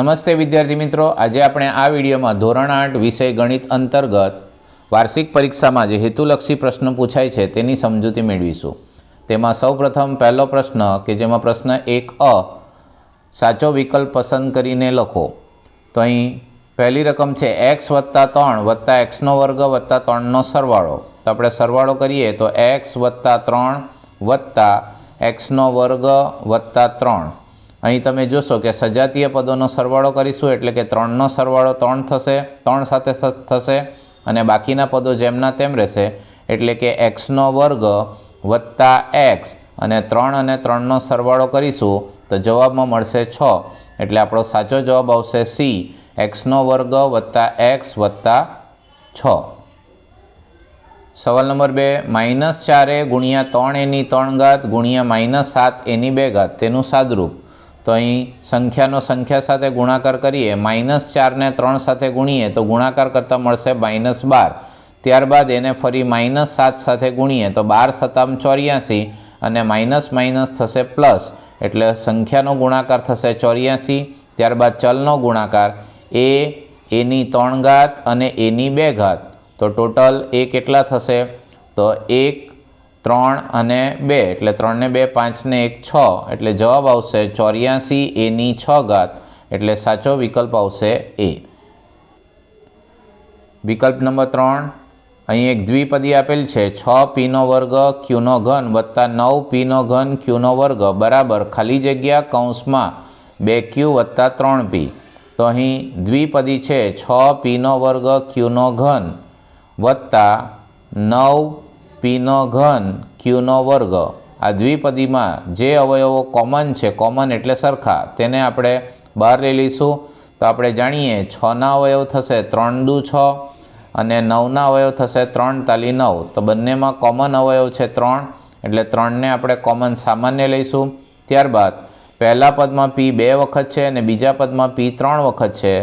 નમસ્તે વિદ્યાર્થી મિત્રો. આજે આપણે આ વિડીયોમાં ધોરણ આઠ વિષય ગણિત અંતર્ગત વાર્ષિક પરીક્ષામાં જે હેતુલક્ષી પ્રશ્ન પૂછાય છે તેની સમજૂતી મેળવીશું. તેમાં સૌપ્રથમ પહેલો પ્રશ્ન કે જેમાં પ્રશ્ન એક અ, સાચો વિકલ્પ પસંદ કરીને લખો. તો અહીં પહેલી રકમ છે એક્સ વત્તા ત્રણ વત્તા એક્સનો વર્ગ વત્તા ત્રણનો સરવાળો. તો આપણે સરવાળો કરીએ તો એક્સ વત્તા ત્રણ વત્તા એક્સનો વર્ગ વત્તા ત્રણ. અહીં તમે જોશો કે સજાતીય પદોનો સરવાળો કરીશું એટલે કે ત્રણનો સરવાળો ત્રણ થશે, ત્રણ સાથે થશે અને બાકીના પદો જેમના તેમ રહેશે. એટલે કે એક્સનો વર્ગ વત્તા એક્સ અને ત્રણ અને ત્રણનો સરવાળો કરીશું તો જવાબમાં મળશે છ. એટલે આપણો સાચો જવાબ આવશે સી. એક્સનો વર્ગ વત્તા એક્સ વત્તા છ. સવાલ નંબર બે. માઇનસ ચાર એ ગુણ્યા ત્રણ એની ત્રણ ઘાત ગુણ્યા માઇનસ સાત એની બે ઘાત. તેનું સાદરૂપ. તો અહીં સંખ્યાનો સંખ્યા સાથે ગુણાકાર કરીએ, માઇનસ ચારને ત્રણ સાથે ગુણીએ તો ગુણાકાર કરતાં મળશે માઇનસ બાર. ત્યારબાદ એને ફરી માઇનસ સાત સાથે ગુણીએ તો બાર સતામ ચોર્યાસી અને માઇનસ માઇનસ થશે પ્લસ. એટલે સંખ્યાનો ગુણાકાર થશે ચોર્યાસી, ત્યારબાદ ચલનો ગુણાકાર એ, એની ત્રણ ઘાત અને એની બે ઘાત. તો ટોટલ એ કેટલા થશે? તો એક ત્રણ અને બે, એટલે ત્રણને બે, પાંચને એક, છ. એટલે જવાબ આવશે ચોર્યાસી એની છ ઘાત. એટલે સાચો વિકલ્પ આવશે એ. વિકલ્પ નંબર ત્રણ. અહીં એક દ્વિપદી આપેલ છે. છ પીનો વર્ગ ક્યુનો ઘન વત્તા નવ પીનો ઘન ક્યુનો વર્ગ. બરાબર. ખાલી જગ્યા કૌંસમાં બે ક્યુ વત્તા ત્રણ પી. તો અહીં દ્વિપદી છે. છ પીનો વર્ગ ક્યુનો ઘન વત્તા નવ પીનો ઘન, ક્યુનો વર્ગ. આ દ્વિપદીમાં જે અવયવો કોમન છે કોમન એટલે સરખા, તેને આપણે બહાર લઈ લઈશું. તો આપણે જાણીએ, છના અવયવ થશે ત્રણ દુ છ અને નવના અવયવ થશે ત્રણ તાલી નવ. તો બંનેમાં કોમન અવયવ છે ત્રણ, એટલે ત્રણને આપણે કોમન સામાન્ય લઈશું. ત્યારબાદ, પહેલા પદમાં પી બે વખત છે અને બીજા પદમાં પી ત્રણ વખત છે.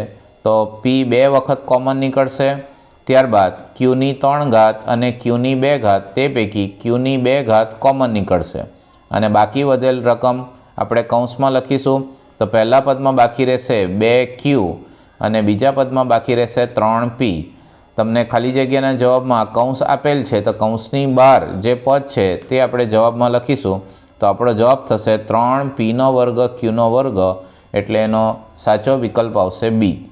તો પી બે વખત કોમન નીકળશે. ત્યારબાદ ક્યુની ત્રણ ઘાત અને ક્યુની બે ઘાત, તે પૈકી ક્યુની બે ઘાત કોમન નીકળશે. અને બાકી વધેલ રકમ આપણે કૌંસમાં લખીશું. તો પહેલા પદમાં બાકી રહેશે બે ક્યુ અને બીજા પદમાં બાકી રહેશે ત્રણ પી. તમને ખાલી જગ્યાના જવાબમાં કૌંસ આપેલ છે, તો કૌંસની બહાર જે પદ છે, તે આપણે જવાબમાં લખીશું. તો આપણો જવાબ થશે ત્રણ પીનો વર્ગ ક્યુનો વર્ગ, એટલે એનો સાચો વિકલ્પ આવશે બી.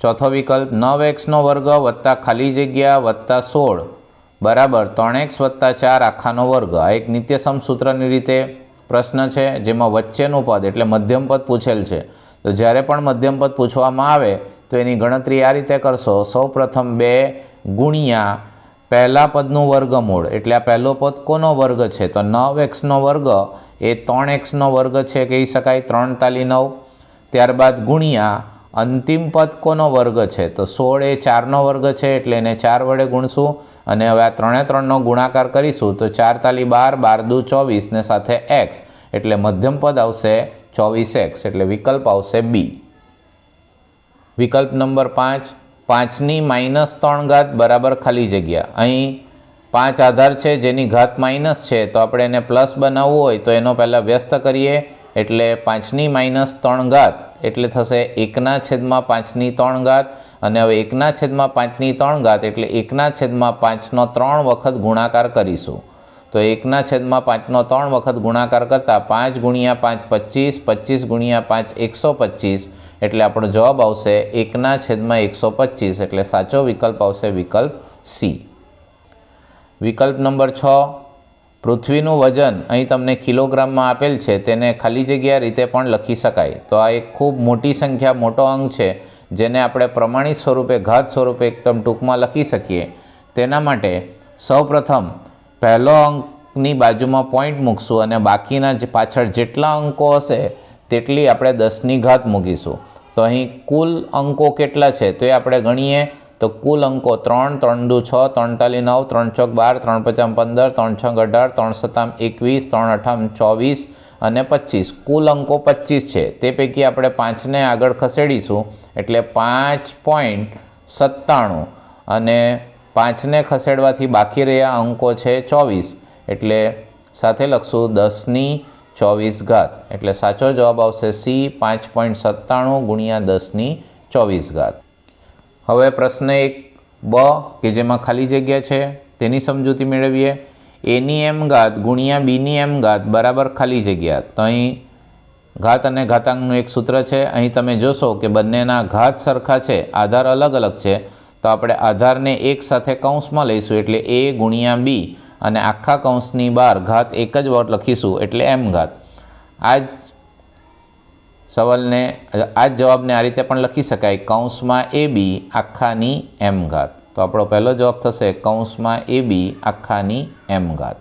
ચોથો વિકલ્પ, નવ એક્સનો વર્ગ વત્તા ખાલી જગ્યા વત્તા સોળ, બરાબર ત્રણ એક્સ વત્તા ચાર આખાનો વર્ગ. આ એક નિત્યસમ સૂત્રની રીતે પ્રશ્ન છે, જેમાં વચ્ચેનું પદ એટલે મધ્યમ પદ પૂછેલ છે. તો જ્યારે પણ મધ્યમ પદ પૂછવામાં આવે, તો એની ગણતરી આ રીતે કરશો. સૌ પ્રથમ બે ગુણ્યા પહેલા પદનું વર્ગમૂળ, એટલે આ પહેલો પદ કોનો વર્ગ છે? તો નવ એક્સનો વર્ગ, એ ત્રણ એક્સનો વર્ગ છે, કહી શકાય, ત્રણ તાલી નવ. ત્યારબાદ ગુણ્યા અંતિમ પદ કોનો વર્ગ છે? તો સોળ એ ચારનો વર્ગ છે એટલે એને ચાર વડે ગુણશું અને હવે આ ત્રણે ત્રણનો ગુણાકાર કરીશું તો ચાર તાલી બાર બાર દુ ચોવીસ ને સાથે એક્સ. એટલે મધ્યમ પદ આવશે ચોવીસ એક્સ, એટલે વિકલ્પ આવશે બી. વિકલ્પ નંબર પાંચ, પાંચની માઇનસ ત્રણ ઘાત બરાબર ખાલી જગ્યા. અહીં પાંચ આધાર છે જેની ઘાત માઇનસ છે, તો આપણે એને પ્લસ બનાવવું હોય તો એનો પહેલાં વ્યસ્ત કરીએ. એટલે પાંચની માઇનસ ત્રણ ઘાત, એટલે થશે એકના છેદમાં પાંચની ત્રણ ઘાત, અને હવે એકના છેદમાં પાંચની ત્રણ ઘાત, એટલે એકના છેદમાં પાંચનો ત્રણ વખત ગુણાકાર કરીશું. તો એકના છેદમાં પાંચનો ત્રણ વખત ગુણાકાર કરતાં પાંચ ગુણ્યા પાંચ પચીસ પચીસ ગુણ્યા પાંચ એકસો પચીસ, એટલે આપણો જવાબ આવશે એકના છેદમાં એકસો પચીસ, એટલે સાચો વિકલ્પ આવશે વિકલ્પ સી. વિકલ્પ નંબર છ પૃથ્વીનું વજન અહીં તમને કિલોગ્રામમાં આપેલ છે, તેને ખાલી જગ્યા રીતે પણ લખી શકાય. તો આ એક ખૂબ મોટી સંખ્યા, મોટો અંક છે, જેને આપણે પ્રમાણિત સ્વરૂપે, ઘાત સ્વરૂપે એકદમ ટૂંકમાં લખી શકીએ. તેના માટે સૌપ્રથમ પહેલો અંકની બાજુમાં પોઈન્ટ મૂકશું અને બાકીના જે પાછળ જેટલા અંકો હશે, તેટલી આપણે દસની ઘાત મૂકીશું. તો અહીં કુલ અંકો કેટલા છે, તો એ આપણે ગણીએ તો કુલ અંકો ત્રણ ત્રણ દુ છ, ત્રણ તાલી નવ, ત્રણ ચોક બાર, ત્રણ પચામ પંદર, ત્રણ છ અઢાર, ત્રણ સત્તામ એકવીસ, ત્રણ અઠામ ચોવીસ અને પચીસ. કુલ અંકો પચીસ છે. તે પૈકી આપણે પાંચને આગળ ખસેડીશું. એટલે પાંચ પોઈન્ટ સત્તાણું અને પાંચને ખસેડવાથી બાકી રહ્યા અંકો છે ચોવીસ. એટલે સાથે લખશું દસની ચોવીસ ઘાત. એટલે સાચો જવાબ આવશે સી, પાંચ પોઈન્ટ સત્તાણું ગુણ્યા દસની ચોવીસ ઘાત. હવે પ્રશ્ન એક બ, કે જેમાં ખાલી જગ્યા છે, તેની સમજૂતી મેળવીએ. એની એમ ઘાત ગુણ્યા બીની એમ ઘાત બરાબર ખાલી જગ્યા. તો અહીં ઘાત અને ઘાતાંકનું એક સૂત્ર છે. અહીં તમે જોશો કે બંનેના ઘાત સરખા છે, આધાર અલગ અલગ છે. તો આપણે આધારને એક સાથે કૌંસમાં લઈશું એટલે એ ગુણ્યા બી અને આખા કૌંસની બહાર ઘાત એક જ વોટ લખીશું એટલે એમ ઘાત. આ જ સવાલને, આ જ જવાબને આ રીતે પણ લખી શકાય, કૌંસમાં એ બી આખાની એમ ઘાત. તો આપણો પહેલો જવાબ થશે, કૌંસમાં એ બી આખાની એમ ઘાત.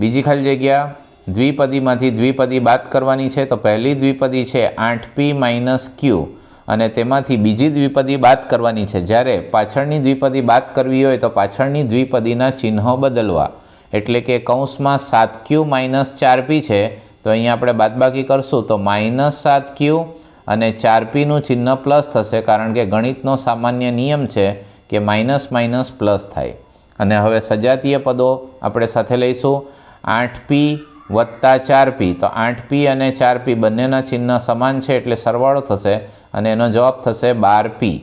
બીજી ખાલી જગ્યા, દ્વિપદીમાંથી દ્વિપદી બાદ કરવાની છે, તો પહેલી દ્વિપદી છે આઠ પી માઇનસ ક્યુ, અને તેમાંથી બીજી દ્વિપદી બાદ કરવાની છે. જ્યારે પાછળની દ્વિપદી બાદ કરવી હોય, તો પાછળની દ્વિપદીના ચિહ્નો બદલવા. એટલે કે કૌંસમાં સાત ક્યુ માઇનસ ચાર પી છે તો અહીંયા આપણે બાદબાકી કરશું તો માઇનસ સાત ક્યુ અને ચાર પીનું ચિહ્ન પ્લસ થશે કારણ કે ગણિતનો સામાન્ય નિયમ છે કે માઇનસ માઇનસ પ્લસ થાય. અને હવે સજાતીય પદો આપણે સાથે લઈશું. આઠ પી વત્તા ચાર પી. તો આઠ પી અને ચાર પી બંનેના ચિહ્ન સમાન છે એટલે સરવાળો થશે અને એનો જવાબ થશે બાર પી.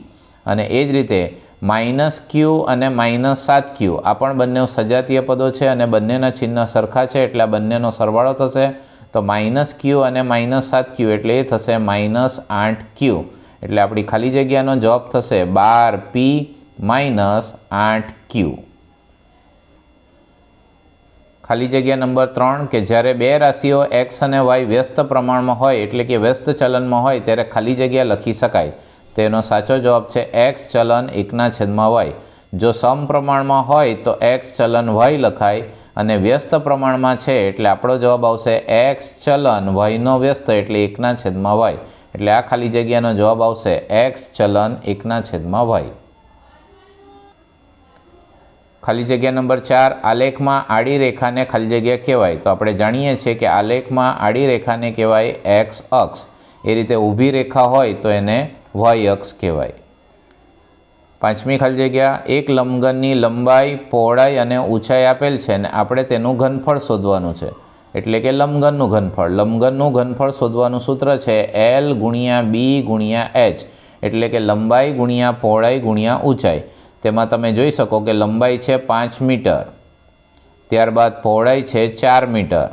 અને એ જ રીતે માઇનસ ક્યુ અને માઇનસ સાત ક્યુ. આ પણ બંને સજાતીય પદો છે અને બંનેના ચિહ્ન સરખા છે એટલે આ બંનેનો સરવાળો થશે. તો માઇનસ ક્યુ અને માઇનસ સાત ક્યુ એટલે એ થશે માઇનસ આઠ ક્યુ એટલે આપણી ખાલી જગ્યાનો જવાબ થશે બાર પી માઇનસ આઠ ક્યુ ખાલી જગ્યા નંબર ત્રણ કે જ્યારે બે રાશિઓ એક્સ અને વાય વ્યસ્ત પ્રમાણમાં હોય એટલે કે વ્યસ્ત ચલનમાં હોય ત્યારે ખાલી જગ્યા લખી શકાય. તેનો સાચો જવાબ છે એક્સ ચલન એકના છેદમાં વાય જો સમપ્રમાણમાં હોય તો એક્સ ચલન વાય લખાય. અને વ્યસ્ત પ્રમાણમાં છે એટલે આપણો જવાબ આવશે એક્સ ચલન. વાયનો વ્યસ્ત એટલે એકના છેદમાં વાય એટલે આ ખાલી જગ્યાનો જવાબ આવશે એક્સ ચલન એકના છેદમાં વાય ખાલી જગ્યા નંબર ચાર, આલેખમાં આડી રેખાને ખાલી જગ્યા કહેવાય. તો આપણે જાણીએ છીએ કે આલેખમાં આડી રેખાને કહેવાય એક્સ અક્ષ. એ રીતે ઊભી રેખા હોય તો એને વાય અક્ષ કહેવાય. પાંચમી ખાલી જગ્યા, એક લંબઘનની લંબાઈ, પહોળાઈ અને ઊંચાઈ આપેલ છે અને આપણે તેનું ઘનફળ શોધવાનું છે. એટલે કે લંબઘનનું ઘનફળ. લંબઘનનું ઘનફળ શોધવાનું સૂત્ર છે એલ ગુણ્યા બી ગુણ્યા એચ એટલે કે લંબાઈ ગુણ્યા પહોળાઈ ગુણ્યા ઊંચાઈ. તેમાં તમે જોઈ શકો કે લંબાઈ છે પાંચ મીટર. ત્યારબાદ પહોળાઈ છે ચાર મીટર.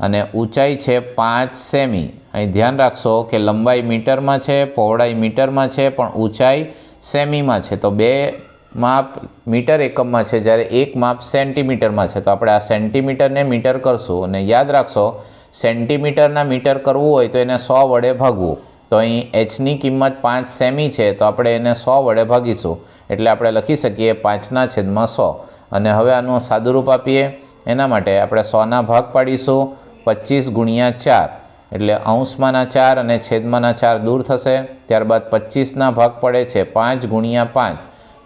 અને ઊંચાઈ છે પાંચ સેમી. અહીં ધ્યાન રાખશો કે લંબાઈ મીટરમાં છે, પહોળાઈ મીટરમાં છે, પણ ઊંચાઈ સેમીમાં છે. તો બે માપ મીટર એકમમાં છે. જ્યારે એક માપ સેન્ટીમીટરમાં છે. તો આપણે આ સેન્ટીમીટરને મીટર કરશું અને યાદ રાખશો, સેન્ટીમીટરના મીટર કરવું હોય તો એને સો વડે ભાગવું. તો અહીં એચની કિંમત પાંચ સેમી છે. તો આપણે એને સો વડે ભાગીશું. એટલે આપણે લખી શકીએ પાંચના છેદમાં સો. અને હવે આનું સાદુરૂપ આપીએ. એના માટે આપણે સોના ભાગ પાડીશું. પચીસ ગુણ્યા ચાર. એટલે અંશમાંના ચાર અને છેદમાંના ચાર દૂર થશે. ત્યારબાદ પચીસના ભાગ પડે છે પાંચ ગુણ્યા પાંચ.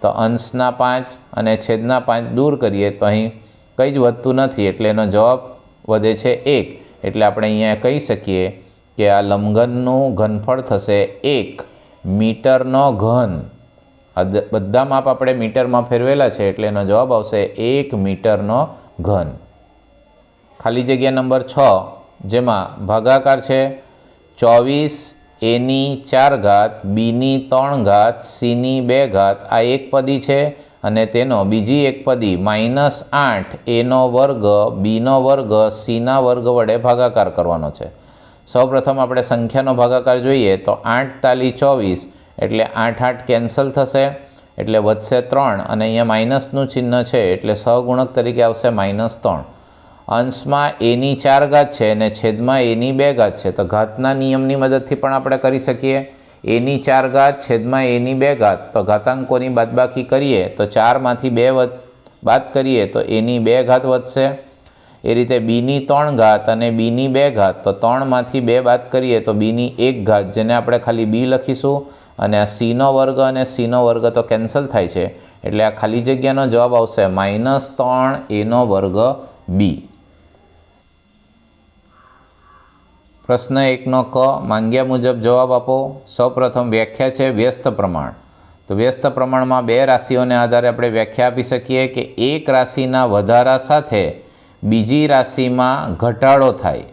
તો અંશના પાંચ અને છેદના પાંચ દૂર કરીએ તો અહીં કંઈ જ વધતું નથી. એટલે એનો જવાબ વધે છે એક. એટલે આપણે અહીંયા કહી શકીએ કે આ લંબઘનનું ઘનફળ થશે એક મીટરનો ઘન. બધા માપ આપણે મીટરમાં ફેરવેલા છે એટલે એનો જવાબ આવશે એક મીટરનો ઘન. ખાલી જગ્યા નંબર છ. જેમાં ભાગાકાર છે ચોવીસ એની ચાર ઘાત બીની ત્રણ ઘાત સીની બે ઘાત. આ એક પદી છે અને તેનો બીજી એક પદી માઇનસ આઠ એનો વર્ગ બીનો વર્ગ સીના વર્ગ વડે ભાગાકાર કરવાનો છે. સૌપ્રથમ આપણે સંખ્યાનો ભાગાકાર જોઈએ તો આઠ તાલી ચોવીસ એટલે આઠ આઠ કેન્સલ થશે એટલે વધશે ત્રણ અને અહીંયા માઇનસનું ચિહ્ન છે એટલે સહગુણક તરીકે આવશે માઇનસ ત્રણ. અંશમાં એની ચાર ઘાત છે અને છેદમાં એની બે ઘાત છે. તો ઘાતના નિયમની મદદથી પણ આપણે કરી શકીએ. એની ચાર ઘાત, છેદમાં એની બે ઘાત. તો ઘાતાંકોની બાદબાકી કરીએ તો ચારમાંથી બે બાદ કરીએ તો એની બે ઘાત વધશે. એ રીતે બીની ત્રણ ઘાત અને બીની બે ઘાત. તો ત્રણમાંથી બે બાદ કરીએ તો બીની એક ઘાત, જેને આપણે ખાલી બી લખીશું. અને આ સીનો વર્ગ અને સીનો વર્ગ તો કેન્સલ થાય છે. એટલે આ ખાલી જગ્યાનો જવાબ આવશે માઇનસ ત્રણ એનો વર્ગ બી. પ્રશ્ન એકનો ક, માંગ્યા મુજબ જવાબ આપો. સૌપ્રથમ વ્યાખ્યા છે વ્યસ્ત પ્રમાણ. તો વ્યસ્ત પ્રમાણમાં બે રાશિઓને આધારે આપણે વ્યાખ્યા આપી શકીએ કે એક રાશિના વધારા સાથે બીજી રાશિમાં ઘટાડો થાય.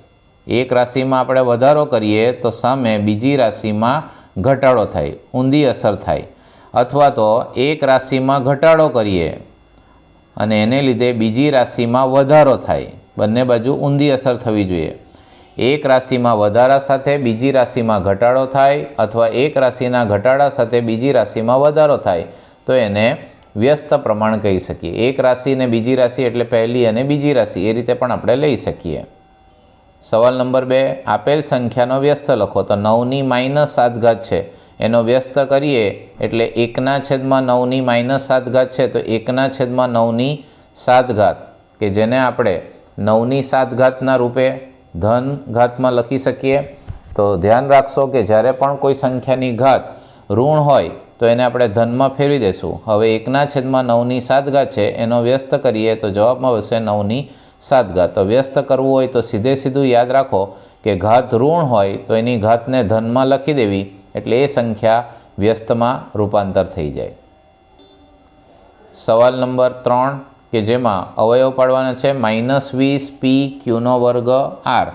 એક રાશિમાં આપણે વધારો કરીએ તો સામે બીજી રાશિમાં ઘટાડો થાય, ઊંધી અસર થાય. અથવા તો એક રાશિમાં ઘટાડો કરીએ અને એને લીધે બીજી રાશિમાં વધારો થાય. બંને બાજુ ઊંધી અસર થવી જોઈએ. એક રાશિમાં વધારા સાથે બીજી રાશિમાં ઘટાડો થાય અથવા એક રાશિના ઘટાડા સાથે બીજી રાશિમાં વધારો થાય, તો એને વ્યસ્ત પ્રમાણ કહી શકીએ. એક રાશિ અને બીજી રાશિ એટલે પહેલી અને બીજી રાશિ, એ રીતે પણ આપણે લઈ શકીએ. સવાલ નંબર બે, આપેલ સંખ્યાનો વ્યસ્ત લખો. તો નવની માઇનસ સાત ઘાત છે. એનો વ્યસ્ત કરીએ એટલે એકના છેદમાં નવની માઇનસ સાત ઘાત છે, તો એકના છેદમાં નવની સાત ઘાત, કે જેને આપણે નવની સાત ઘાતના રૂપે ધન ઘાતમાં લખી શકીએ. તો ધ્યાન રાખશો કે જ્યારે પણ કોઈ સંખ્યાની ઘાત ઋણ હોય, તો એને આપણે ધનમાં ફેરવી દઈશું. હવે એકના છેદમાં નવની સાત ઘાત છે, એનો વ્યસ્ત કરીએ તો જવાબમાં આવશે નવની સાત ઘાત. તો વ્યસ્ત કરવું હોય તો સીધે સીધું યાદ રાખો કે ઘાત ઋણ હોય તો એની ઘાતને ધનમાં લખી દેવી, એટલે એ સંખ્યા વ્યસ્તમાં રૂપાંતર થઈ જાય. સવાલ નંબર ત્રણ. કે જેમાં અવયવ પાડવાના છે માઇનસ વીસ પી ક્યુનો વર્ગ આર.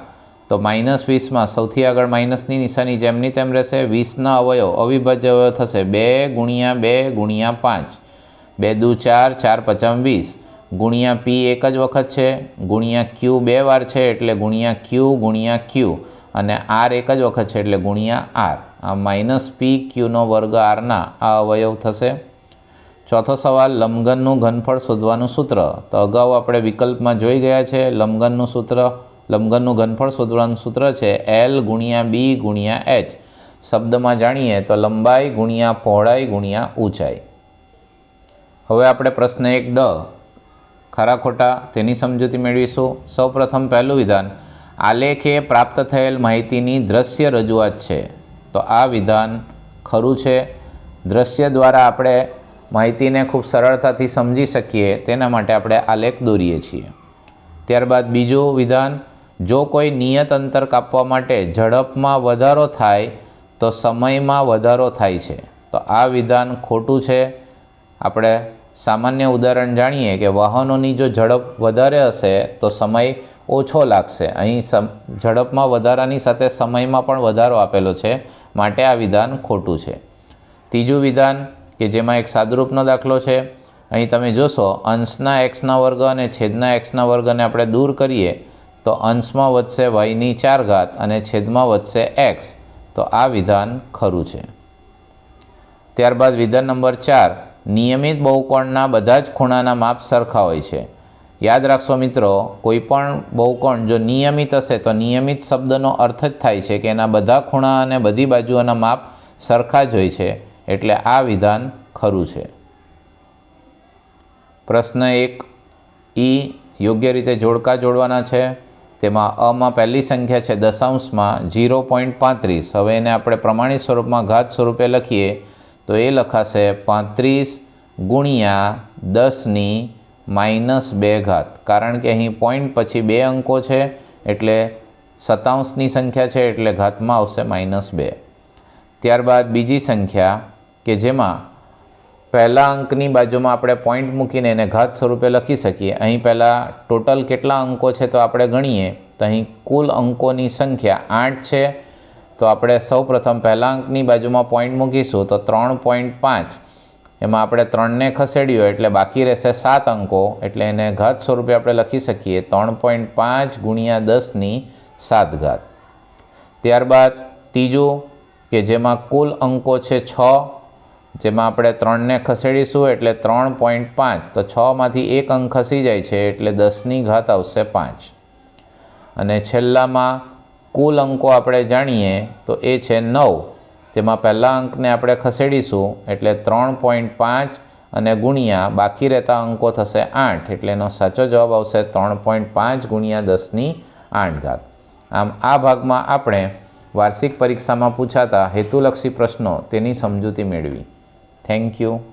તો માઇનસ વીસમાં સૌથી આગળ માઇનસની નિશાની જેમની તેમ રહેશે, વીસના અવયવ અવિભાજ્ય અવયવ થશે બે ગુણ્યા બે ગુણ્યા પાંચ. બે દુ ચાર ચાર પચામ વીસ. ગુણ્યા પી એક જ વખત છે, ગુણ્યા ક્યુ બે વાર છે એટલે ગુણ્યા ક્યુ ગુણ્યા ક્યુ. અને આર એક જ વખત છે એટલે ગુણ્યા આર. આ માઇનસ પી ક્યુનો વર્ગ આરના આ અવયવ થશે. ચોથો સવાલ લંબઘનનું ઘનફળ શોધવાનું સૂત્ર. તો અગાઉ આપણે વિકલ્પમાં જોઈ ગયા છે લંબઘનનું સૂત્ર લંબઘનનું ઘનફળ શોધવાનું સૂત્ર છે એલ ગુણ્યા બી ગુણ્યા એચ શબ્દમાં જાણીએ તો લંબાઈ ગુણ્યા પહોળાઈ ગુણ્યા ઊંચાઈ. હવે આપણે પ્રશ્ન એક ડ. ખરા ખોટા તેની સમજૂતી મેળવીશું. સૌપ્રથમ પહેલું વિધાન. આલેખે પ્રાપ્ત થયેલ માહિતીની દ્રશ્ય રજૂઆત છે. તો આ વિધાન ખરું છે. દ્રશ્ય દ્વારા આપણે માહિતીને ખૂબ સરળતાથી સમજી શકીએ, તેના માટે આપણે આલેખ દોરીએ છીએ. ત્યારબાદ બીજું વિધાન, જો કોઈ નિયત અંતર કાપવા માટે ઝડપમાં વધારો થાય, તો સમયમાં વધારો થાય છે. તો આ વિધાન ખોટું છે. આપણે સામાન્ય ઉદાહરણ જાણીએ કે વાહનોની જો ઝડપ વધારે હશે, તો સમય ઓછો લાગશે. અહીં ઝડપમાં વધારાની સાથે સમયમાં પણ વધારો આપેલો છે. માટે આ વિધાન ખોટું છે. ત્રીજું વિધાન કે જેમાં એક સાદુરૂપનો દાખલો છે. અહીં તમે જોશો, અંશના એક્સના વર્ગ અને છેદના એક્સના વર્ગને આપણે દૂર કરીએ, તો અંશમાં વધશે વાયની ચાર ઘાત અને છેદમાં વધશે એક્સ. તો આ વિધાન ખરું છે. ત્યારબાદ વિધાન નંબર ચાર, નિયમિત બહુકોણના બધા જ ખૂણાના માપ સરખા હોય છે. યાદ રાખશો મિત્રો, કોઈ પણ બહુકોણ જો નિયમિત હશે, તો નિયમિત શબ્દનો અર્થ જ થાય છે કે એના બધા ખૂણા અને બધી બાજુઓના માપ સરખા જ હોય છે. એટલે આ વિધાન ખરું છે. પ્રશ્ન એક, ઈ યોગ્ય રીતે જોડકા જોડવાના છે? તેમાં અમાં પહેલી સંખ્યા છે દશાંશમાં ઝીરો પોઈન્ટ પાંત્રીસ. હવે એને આપણે પ્રમાણિત સ્વરૂપમાં ઘાત સ્વરૂપે લખીએ તો એ લખાશે પાંત્રીસ ગુણ્યા દસની માઇનસ બે ઘાત. કારણ કે અહીં પોઈન્ટ પછી બે અંકો છે, એટલે સતાંશની સંખ્યા છે, એટલે ઘાતમાં આવશે માઇનસ બે. ત્યારબાદ બીજી સંખ્યા કે જેમાં પહેલા અંકની બાજુમાં આપણે પોઈન્ટ મૂકીને એને ઘાત સ્વરૂપે લખી શકીએ. અહીં પહેલાં ટોટલ કેટલા અંકો છે તો આપણે ગણીએ. તો અહીં કુલ અંકોની સંખ્યા આઠ છે. તો આપણે સૌપ્રથમ પહેલા અંકની બાજુમાં પોઈન્ટ મૂકીશું તો ત્રણ પોઈન્ટ પાંચ. એમાં આપણે ત્રણને ખસેડ્યો એટલે બાકી રહેશે સાત અંકો. એટલે એને ઘાત સ્વરૂપે આપણે લખી શકીએ ત્રણ પોઈન્ટ પાંચ ગુણ્યા દસની સાત ઘાત. ત્યારબાદ ત્રીજું કે જેમાં કુલ અંકો છે છ. જેમાં આપણે ત્રણને ખસેડીશું એટલે ત્રણ પોઈન્ટ પાંચ. તો છમાંથી એક અંક ખસી જાય છે એટલે દસની ઘાત આવશે પાંચ. અને છેલ્લામાં કુલ અંકો આપણે જાણીએ તો એ છે નવ. તેમાં પહેલા અંકને આપણે ખસેડીશું એટલે ત્રણ પોઈન્ટ પાંચ અને ગુણ્યા બાકી રહેતા અંકો થશે આઠ. એટલે એનો સાચો જવાબ આવશે ત્રણ પોઈન્ટ પાંચ ગુણ્યા દસની આઠ ઘાત. આમ આ ભાગમાં આપણે વાર્ષિક પરીક્ષામાં પૂછાતા હેતુલક્ષી પ્રશ્નો તેની સમજૂતી મેળવી. Thank you.